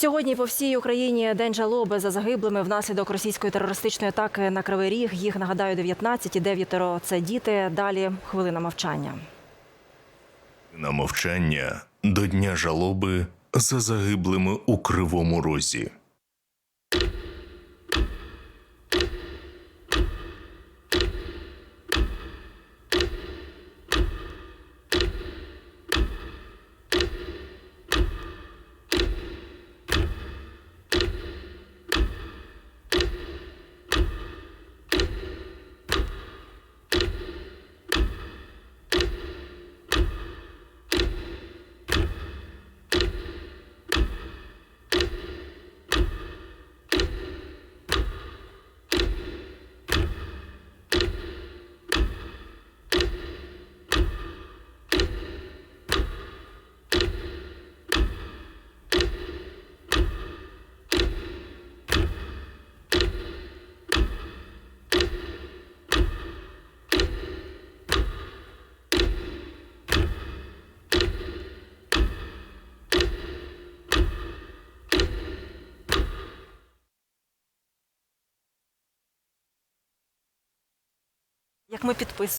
Сьогодні по всій Україні день жалоби за загиблими внаслідок російської терористичної атаки на Кривий Ріг. Їх нагадаю 19 і дев'ятеро це діти. Далі хвилина мовчання. На мовчання до дня жалоби за загиблими у Кривому Розі. Як ми підписуємо.